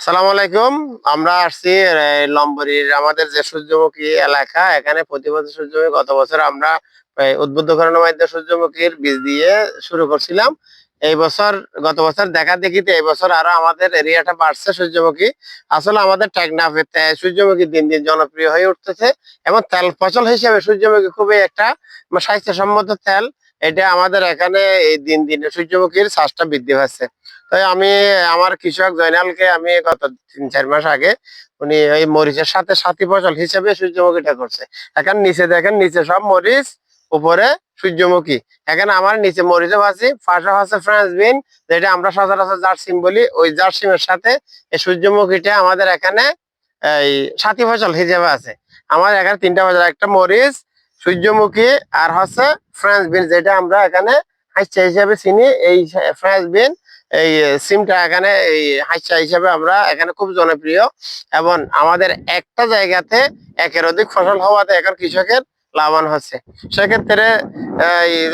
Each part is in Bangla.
সালাম আলাইকুম। আমরা আসছি লম্বরির আমাদের যে সূর্যমুখী এলাকা, এখানে প্রতি বছর সূর্যমুখী, গত বছর আমরা এই উদ্বুদ্ধ মাধ্যমে সূর্যমুখীর বীজ দিয়ে শুরু করছিলাম। এই বছর, গত বছর দেখা দেখিতে এই বছর আরও আমাদের এরিয়াটা বাড়ছে সূর্যমুখী। আসলে আমাদের টেকনাফে সূর্যমুখী দিন দিন জনপ্রিয় হয়ে উঠতেছে এবং তেল ফসল হিসেবে সূর্যমুখী খুবই একটা স্বাস্থ্যসম্মত তেল। এটা আমাদের এখানে এই দিন দিনে সূর্যমুখীর চাষটা বৃদ্ধি পাচ্ছে। তাই আমি, আমার কৃষক জয়নালকে আমি গত তিন চার মাস আগে উনি ওই মরিচের সাথে সাথী ফসল হিসেবে সূর্যমুখীটা করছে। এখন নিচে দেখেন, নিচে সব মরিচ, উপরে সূর্যমুখী। এখানে আমার নিচে মরিচও আছে পাশে আছে ফ্রেঞ্চ বিন, যেটা আমরা সচরাচর জার্সিম বলি। ওই জার্সিমের সাথে এই সূর্যমুখীটা আমাদের এখানে এই সাথী ফসল হিসেবে আছে। আমার এখানে তিনটা ফসল, একটা মরিচ সূর্যমুখী আর হচ্ছে ফ্রেঞ্চ বিন যেটা আমরা এখানে হাইচা হিসাবে চিনি। এই ফ্রেঞ্চ বিন এই সিমটা এখানে এই হাইচা হিসেবে আমরা এখানে খুব জনপ্রিয়। এবং আমাদের একটা জায়গাতে একের অধিক ফসল হওয়াতে এখন কৃষকের লাভবান হচ্ছে। সেক্ষেত্রে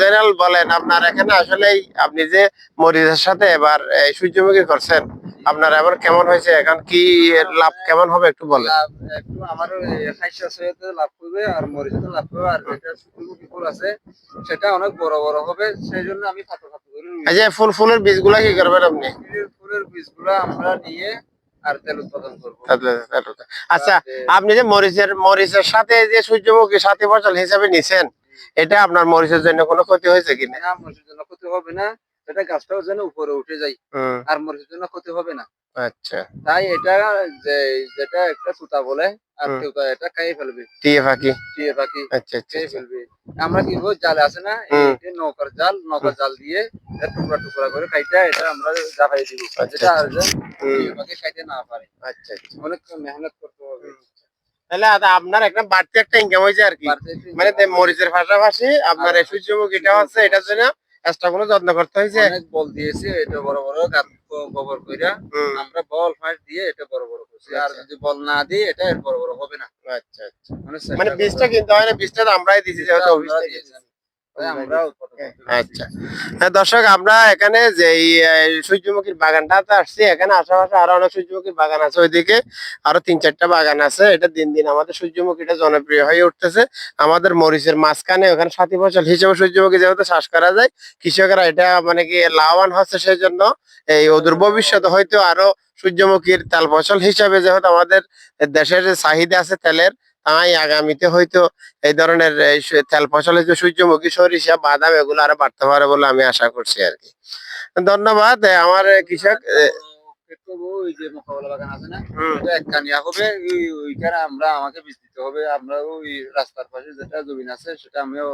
জেনারেল বলেন, আপনার এখানে আসলেই আপনি যে মরিচের সাথে এবার সূর্যমুখী করছেন আপনার এবার কেমন হয়েছে? এখন কি লাভ কেমন হবে একটু বলেন। একটু আমার লাভ করবে আর মরিচে লাভ করবে আর সূর্যমুখী ফুল আছে সেটা অনেক বড় বড় হবে। সেই জন্য আমি করে এই যে ফুল ফুলের বীজগুলা কি করবেন আপনি? ফুলের- ফুলের বীজগুলো আমরা নিয়ে আর তেল উৎপাদন করব। আচ্ছা আপনি যে মরিচের মরিচের সাথে যে সূর্যমুখী সাথী ফসল হিসাবে নিছেন এটা আপনার মরিচের জন্য কোনো ক্ষতি হয়েছে কিনা না মরিচের জন্য ক্ষতি হবে না। এটা গাছটাও যেন উপরে উঠে যায়। আর মরিচের জন্য ক্ষতি হবে না। আচ্ছা। তাই এটা যে যেটা একটা তুতা বলে আর। তুতা এটা খাইয়ে ফেলবে। টিয়ে ফাঁকি টিয়ে পাখি আচ্ছা আচ্ছা খেয়ে আচ্ছা। ফেলবে। আমরা কি করব? জাল আছে না। এই নৌকার জাল নৌকার জাল দিয়ে এটা টুকরা টুকরা করে কাইটা এটা আমরা জাফাই দিব। আচ্ছা, যেটা আর যে টিয়ে পাখি খাইতে না পারে। আচ্ছা অনেক মেহনত করতে হবে। তাহলে আপনার একটা বাড়তি একটা ইনকাম হয়েছে আর কি। মানে মরিচের পাশাপাশি আপনার এই সূর্যমুখীটা হচ্ছে এটার জন্য কোনো যত্ন করতে হয়েছে অনেক বল দিয়েছে এটা বড় বড় গোবর কইরা আমরা বল ফাঁস দিয়ে এটা বড় বড় করছি। আর আচ্ছা। যদি বল না দিই এটা বড় বড় হবে না। আচ্ছা আচ্ছা। মানে মানে বীজটা কিনতে হয় না বীজটা আমরাই দিয়েছি যেহেতু অফিস আমরা থেকে। আচ্ছা। হ্যাঁ দর্শক আমরা এখানে যে সূর্যমুখীর বাগানটাতে আসছি এখানে আশেপাশে আরও অনেক সূর্যমুখীর বাগান আছে। ওইদিকে আরও তিন চারটা বাগান আছে। এটা দিন দিন আমাদের সূর্যমুখীটা জনপ্রিয় হয়ে উঠতেছে। আমাদের মরিচের মাঝখানে ওখানে সাথী ফসল হিসেবে সূর্যমুখী যেহেতু চাষ করা যায় কৃষকেরা এটা মানে কি লাভবান হচ্ছে সেই জন্য এই ওদের ভবিষ্যতে হয়তো আরও সূর্যমুখীর তেল ফসল হিসাবে যেহেতু আমাদের দেশের চাহিদা আছে তেলের তাই আগামীতে হয়তো এই ধরনের তেল ফসলের যে সূর্যমুখী সরিষা, বাদাম, এগুলো আরও বাড়তে পারে বলে আমি আশা করছি আর কি। ধন্যবাদ আমার কৃষক আমরা, আমাকে বিস্তৃত হবে, আমরা ওই রাস্তার পাশে যেটা জমিন আছে, সেটা আমিও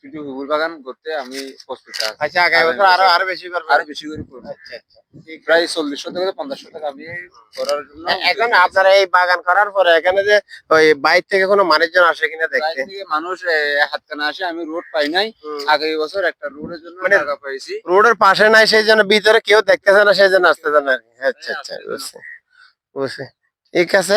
কিন্তু হুগুর বাগান করতে আমি প্রস্তুত আছি। আচ্ছা আগামী বছর আরও আরও বেশি করবেন আরও বেশি করে করব। আচ্ছা আচ্ছা। প্রায় চল্লিশ থেকে পঞ্চাশ টাকা আমি করার জন্য এখন আপনারা এই বাগান করার পরে এখানে যে ওই বাইর থেকে কোনো মানুষজন আসে কিনা দেখতে? থেকে মানুষ হাতখানা আসে আমি রোড পাই নাই। আগামী বছর একটা রোডের জন্য মানে- টাকা পাইছি। রোডের পাশে নাই সেই জন্য ভিতরে কেউ দেখতেছে না সেই জন্য আসতেছে না আচ্ছা আচ্ছা বুঝছি। বুঝছি। ঠিক আছে